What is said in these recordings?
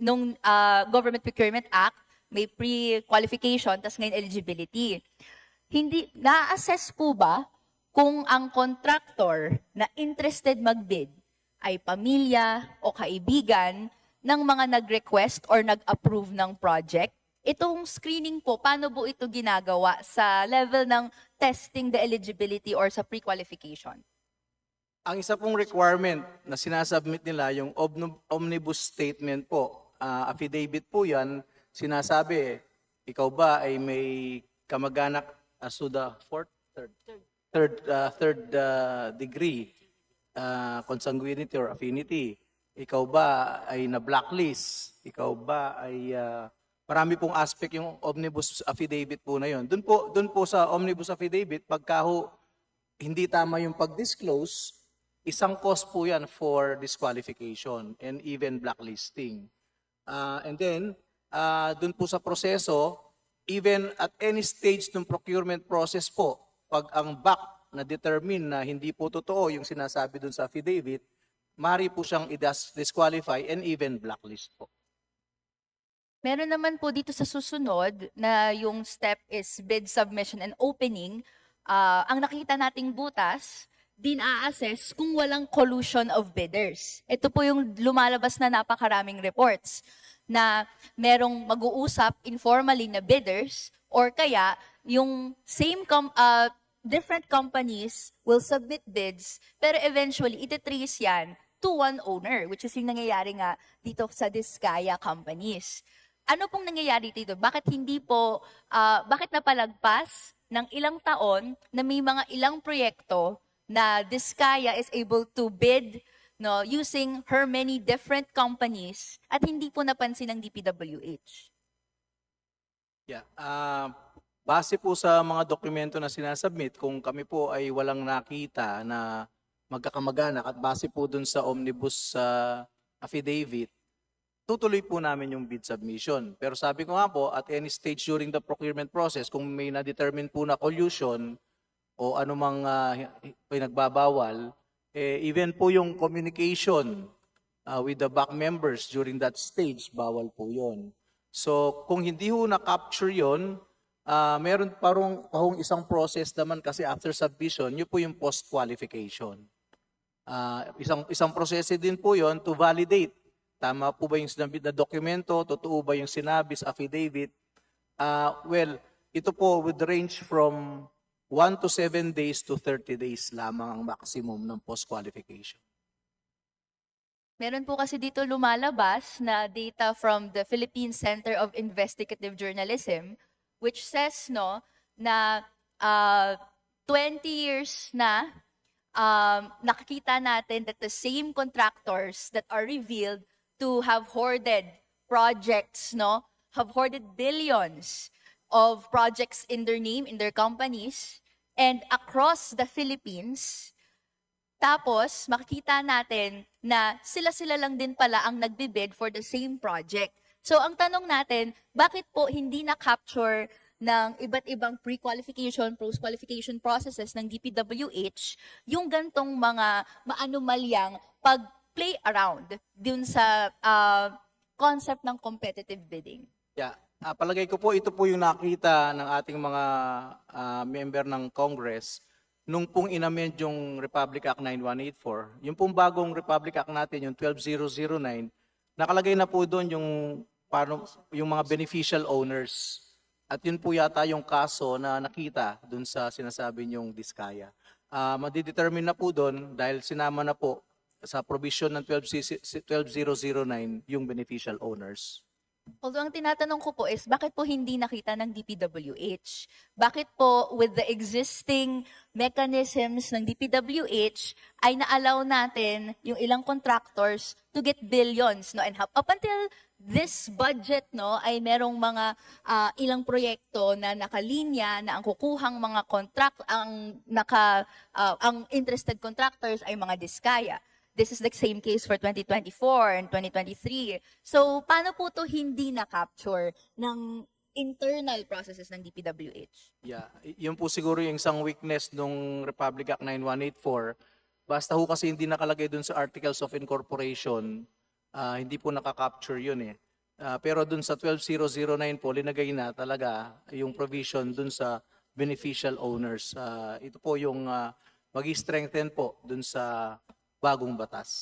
nung ah, Government Procurement Act, may pre-qualification, tas ngayon eligibility. Hindi, na-assess po ba kung ang contractor na interested magbid ay pamilya o kaibigan ng mga nag-request or nag-approve ng project? Itong screening po, paano po ito ginagawa sa level ng testing the eligibility or sa pre-qualification? Ang isa pong requirement na sinasubmit nila, yung omnibus statement po, ah, affidavit po yan, sinasabi, ikaw ba ay may kamag-anak as to the fourth, third, third, ah, third ah, degree ah, consanguinity or affinity? Ikaw ba ay na-blacklist? Ikaw ba ay ah, marami pong aspect yung omnibus affidavit po na yon. Doon po, doon po sa omnibus affidavit, pagka ho, hindi tama yung pag-disclose, isang cause po yan for disqualification and even blacklisting. Ah, and then, uh, dun po sa proseso, even at any stage ng procurement process po, pag ang back na determine na hindi po totoo yung sinasabi dun sa affidavit, mari po siyang i-disqualify and even blacklist po. Meron naman po dito sa susunod na yung step is bid submission and opening. Ah, ang nakita nating butas, din a-assess kung walang collusion of bidders. Ito po yung lumalabas na napakaraming reports na merong mag-uusap informally na bidders or kaya yung same com- ah, different companies will submit bids pero eventually ititrace yan to one owner which is yung nangyayari nga dito sa Diskaya companies. Ano pong nangyayari dito? Bakit hindi po, ah, bakit napalagpas ng ilang taon na may mga ilang proyekto na Diskaya is able to bid no, using her many different companies at hindi po napansin ng DPWH? Yeah. ah, base po sa mga dokumento na sinasubmit, kung kami po ay walang nakita na magkakamag-anak at base po dun sa omnibus sa affidavit, tutuloy po namin yung bid submission. Pero sabi ko nga po, at any stage during the procurement process, kung may na-determine po na collusion o anumang uh, pinagbabawal, eh, even po yung communication uh, with the back members during that stage, bawal po yon. So kung hindi ho na-capture yon, ah, meron parang pahong isang process naman kasi after submission, yun po yung post-qualification. Ah, isang isang proseso din po yon to validate. Tama po ba yung sinabi na dokumento? Totoo ba yung sinabi sa affidavit? Ah, well, ito po would range from 1 to 7 days to 30 days lamang ang maximum ng post-qualification. Meron po kasi dito lumalabas na data from the Philippine Center of Investigative Journalism which says no na uh, 20 years na um, nakikita natin that the same contractors that are revealed to have hoarded projects no have hoarded billions of projects in their name in their companies and across the Philippines tapos, makikita natin na sila-sila lang din pala ang nagbibid for the same project. So, ang tanong natin, bakit po hindi na-capture ng iba't ibang pre-qualification, post-qualification processes ng DPWH yung gantong mga maanumalyang pag-play around dun sa ah, concept ng competitive bidding? Yeah. Ah, palagay ko po, ito po yung nakita ng ating mga ah, member ng Congress nung pong inamend yung Republic Act 9184. Yung pong bagong Republic Act natin, yung 12009, nakalagay na po doon yung, paano, yung mga beneficial owners. At yun po yata yung kaso na nakita doon sa sinasabi niyong Diskaya. Ah, madidetermine na po doon dahil sinama na po sa provision ng 12, 12009 yung beneficial owners. Although ang tinatanong ko po is, bakit po hindi nakita ng DPWH? Bakit po with the existing mechanisms ng DPWH ay na-allow natin yung ilang contractors to get billions, no? And up up until this budget, no, ay merong mga ah, ilang proyekto na nakalinya na ang kukuhang mga contract, ang naka, ah, ang interested contractors ay mga diskaya. This is the same case for 2024 and 2023. So, paano po to hindi na-capture ng internal processes ng DPWH? Yeah, yun po siguro yung isang weakness nung Republic Act 9184. Basta ho kasi hindi nakalagay dun sa Articles of Incorporation, ah, hindi po nakakapture yun eh. Ah, pero dun sa 12009 po, linagay na talaga yung provision dun sa beneficial owners. Ah, ito po yung uh, mag-strengthen po dun sa bagong batas.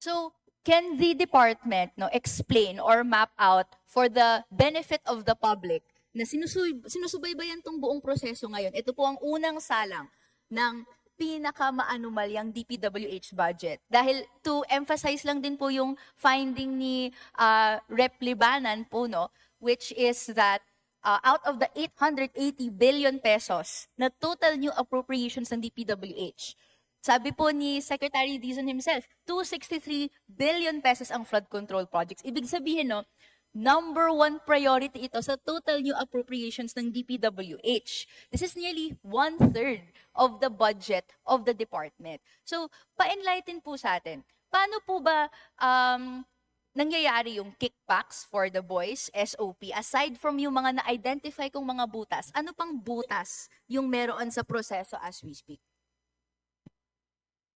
So, can the department no explain or map out for the benefit of the public na sinusuy, sinusubaybayan tong buong proseso ngayon? Ito po ang unang salang ng pinakamaanumalyang DPWH budget. Dahil to emphasize lang din po yung finding ni ah, Rep. Libanan po, no, which is that uh, out of the 880 billion pesos na total new appropriations ng DPWH, sabi po ni Secretary Dizon himself, 263 billion pesos ang flood control projects. Ibig sabihin, no, number one priority ito sa total new appropriations ng DPWH. This is nearly one-third of the budget of the department. So, pa-enlighten po sa atin. Paano po ba um, nangyayari yung kickbacks for the boys, SOP, aside from yung mga na-identify kong mga butas, ano pang butas yung meron sa proseso as we speak?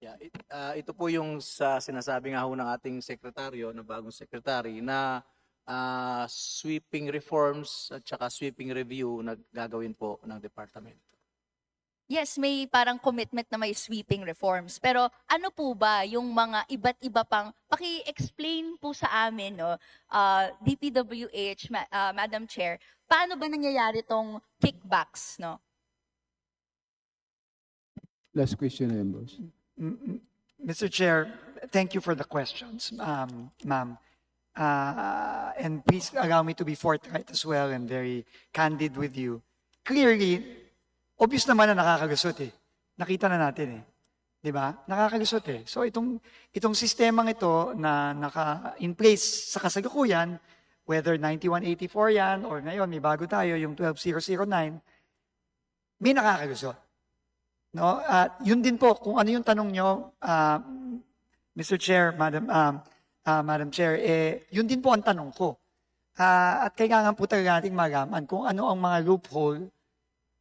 Yeah, it- ah, ito po yung sa sinasabi nga ho ng ating sekretaryo, na bagong sekretary, na ah, sweeping reforms at saka sweeping review na gagawin po ng departamento. Yes, may parang commitment na may sweeping reforms. Pero ano po ba yung mga iba't iba pang, paki-explain po sa amin, no, uh, DPWH, ma- uh, Madam Chair, paano ba nangyayari tong kickbacks, no? Last question na Mr. Chair, thank you for the questions, um, ma'am. Uh, and please allow me to be forthright as well and very candid with you. Clearly, obvious naman na nakakalusot eh. Nakita na natin eh. 'Di ba? Nakakalusot eh. So itong itong sistemang ito na naka in place sa kasalukuyan, whether 9184 yan or ngayon may bago tayo yung 12009, may nakakalusot. No? At yun din po, kung ano yung tanong nyo, ah, Mr. Chair, Madam, um, ah, Madam Chair, eh, yun din po ang tanong ko. Ah, at kailangan po talaga nating malaman kung ano ang mga loophole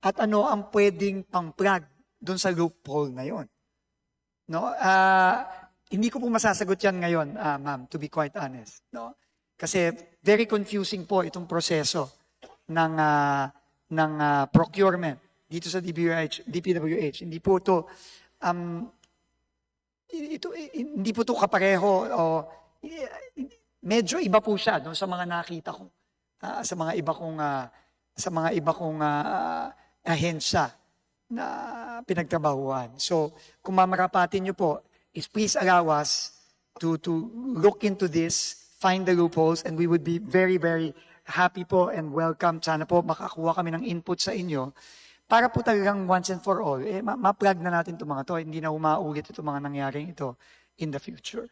at ano ang pwedeng pang-plug doon sa loophole na yun. No? Ah, hindi ko po masasagot yan ngayon, ah, ma'am, to be quite honest. No? Kasi very confusing po itong proseso ng, ah, ng ah, procurement dito sa DPWH, DPWH. Hindi po um, ito i- hindi po to kapareho o medyo iba po siya doon sa mga nakita ko ah, sa mga iba kong ah, sa mga iba kong ah, ahensya na pinagtrabahuan. So, kung mamarapatin niyo po, is please allow us to to look into this, find the loopholes, and we would be very, very happy po and welcome. Sana po makakuha kami ng input sa inyo para po talagang once and for all, eh, ma- ma-plug na natin itong mga to. Hindi na umaulit itong mga nangyaring ito in the future.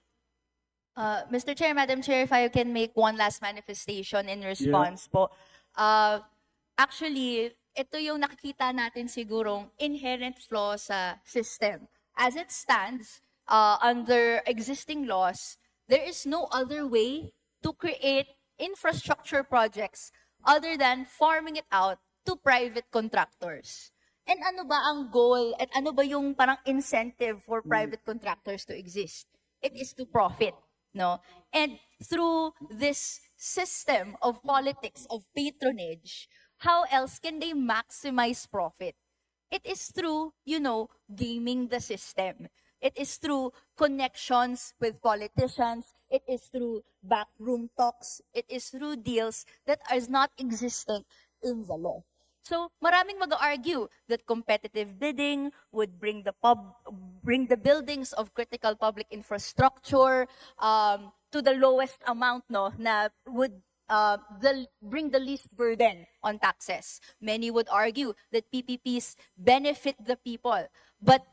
Uh, Mr. Chair, Madam Chair, if I can make one last manifestation in response po. Uh, actually, ito yung nakikita natin sigurong inherent flaw sa system. As it stands, uh, under existing laws, there is no other way to create infrastructure projects other than farming it out to private contractors. And ano ba ang goal at ano ba yung parang incentive for hmm. private contractors to exist? It is to profit, no? And through this system of politics of patronage, how else can they maximize profit? It is through, you know, gaming the system. It is through connections with politicians. It is through backroom talks. It is through deals that are not existent in the law. So, maraming mag-argue that competitive bidding would bring the pub bring the buildings of critical public infrastructure um, to the lowest amount no na would uh, the, bring the least burden on taxes. Many would argue that PPPs benefit the people. But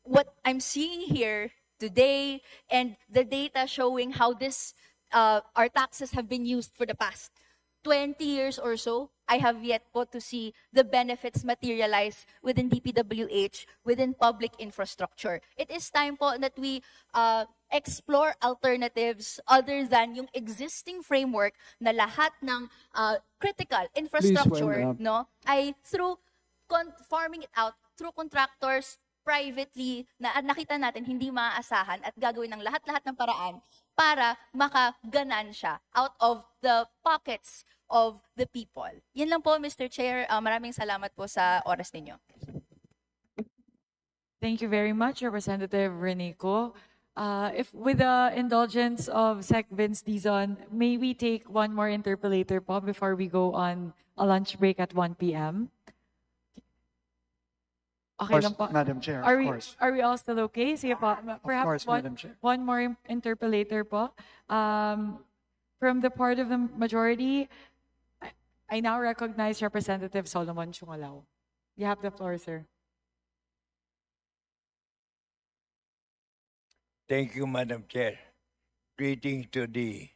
what I'm seeing here today and the data showing how this uh, our taxes have been used for the past 20 years or so, I have yet po to see the benefits materialize within DPWH, within public infrastructure. It is time po that we uh, explore alternatives other than yung existing framework na lahat ng uh, critical infrastructure no ay through farming it out through contractors privately na nakita natin hindi maaasahan at gagawin ng lahat-lahat ng paraan para makaganan siya out of the pockets of the people. Yan lang po, Mr. Chair. Ah, maraming salamat po sa oras ninyo. Thank you very much, Representative Renico. Uh, if with the indulgence of Sec Vince Dizon, may we take one more interpolator po before we go on a lunch break at 1 p.m.? Of Okay course, lang po. Madam Chair, Are of we, course. are we all still okay? Sige po. Ma- Of Perhaps course, one, Madam Chair. one more im- interpolator po. Um, from the part of the majority, I, I now recognize Representative Solomon Chungalaw. You have the floor, sir. Thank you, Madam Chair. Greetings to the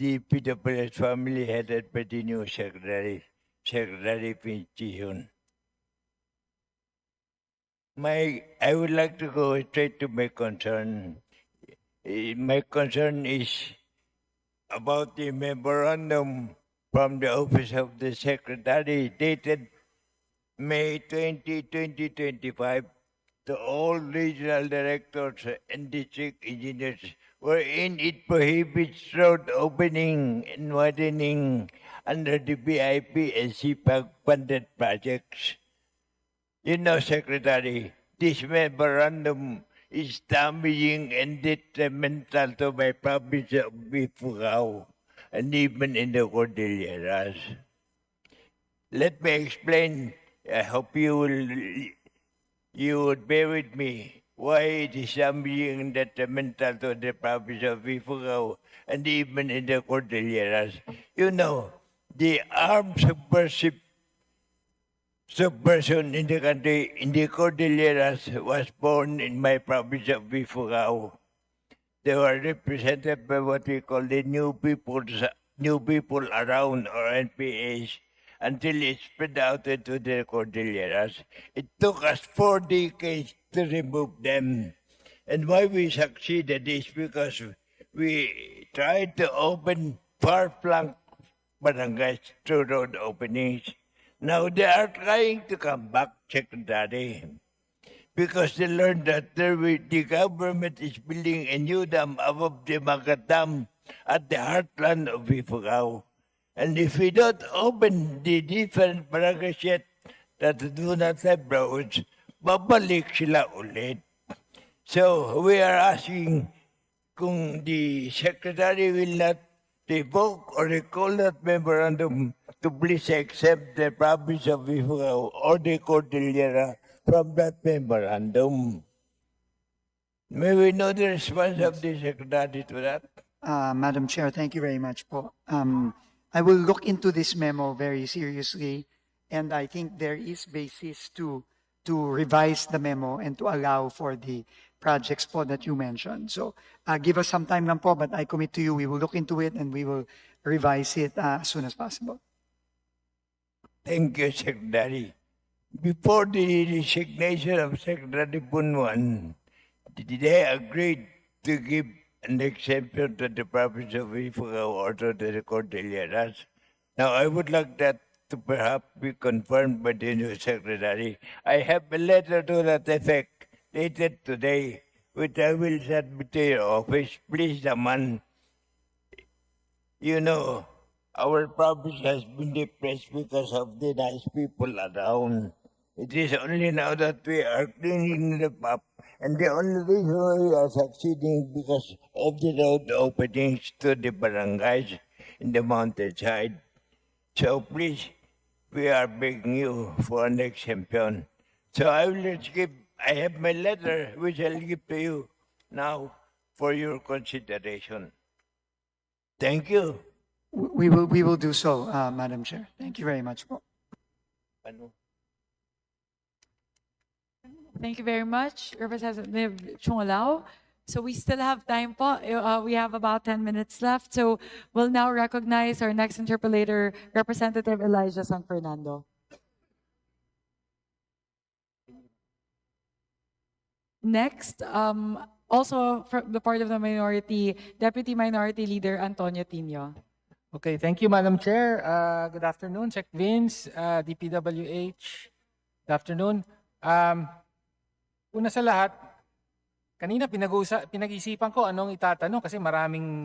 DPWS family headed by the new Secretary, Secretary Pinchihun. My, I would like to go straight to my concern. Eh, My concern is about the memorandum from the Office of the Secretary dated May 20, 2025 to all regional directors and district engineers wherein it prohibits road opening and widening under the BIP and CPAG funded projects. You know, Secretary, this memorandum is damaging and detrimental to my province of Ifugao and even in the Cordilleras. Let me explain. I hope you will you would bear with me why it is damaging and detrimental to the province of Ifugao and even in the Cordilleras. You know, the armed subversive subversion in the country, in the Cordilleras, was born in my province of Ifugao. They were represented by what we call the New People's New People Around or NPAs until it spread out into the Cordilleras. It took us four decades to remove them. And why we succeeded is because we tried to open far-flung barangays through road openings. Now they are trying to come back, Secretary, because they learned that the government is building a new dam above the Magat Dam at the heartland of Ifugao. And if we don't open the different barangays yet that do not have roads, babalik sila ulit. So we are asking kung the secretary will not revoke or recall that memorandum to please accept the province of Ifugao or the Cordillera from that memorandum. May we know the response of the secretary to that? Uh, Madam Chair, thank you very much po. Um, I will look into this memo very seriously, and I think there is basis to to revise the memo and to allow for the projects po that you mentioned. So, uh, give us some time lang po, but I commit to you, we will look into it and we will revise it uh, as soon as possible. Thank you, Secretary. Before the resignation of Secretary Punwan, did they agree to give an exemption to the province of Ifugao or to the Cordilleras? Now, I would like that to perhaps be confirmed by the new Secretary. I have a letter to that effect dated today, which I will submit to your office. Please, naman, you know, our province has been depressed because of the nice people around. It is only now that we are cleaning them up, and the only reason we are succeeding because of the road openings to the barangays in the mountainside. So please, we are begging you for an exemption. So I will just give, I have my letter, which I'll give to you now for your consideration. Thank you. We will, we will do so, uh, Madam Chair. Thank you very much po. Ano? Thank you very much, Representative Chungalaw. So we still have time po. Uh, we have about 10 minutes left. So we'll now recognize our next interpolator, Representative Elijah San Fernando. Next, um, also from the part of the minority, Deputy Minority Leader Antonio Tino. Okay, thank you, Madam Chair. Uh, good afternoon, Sec Vince, uh, DPWH. Good afternoon. Um, una sa lahat, kanina pinag-uusa, pinag-isipan ko anong itatanong kasi maraming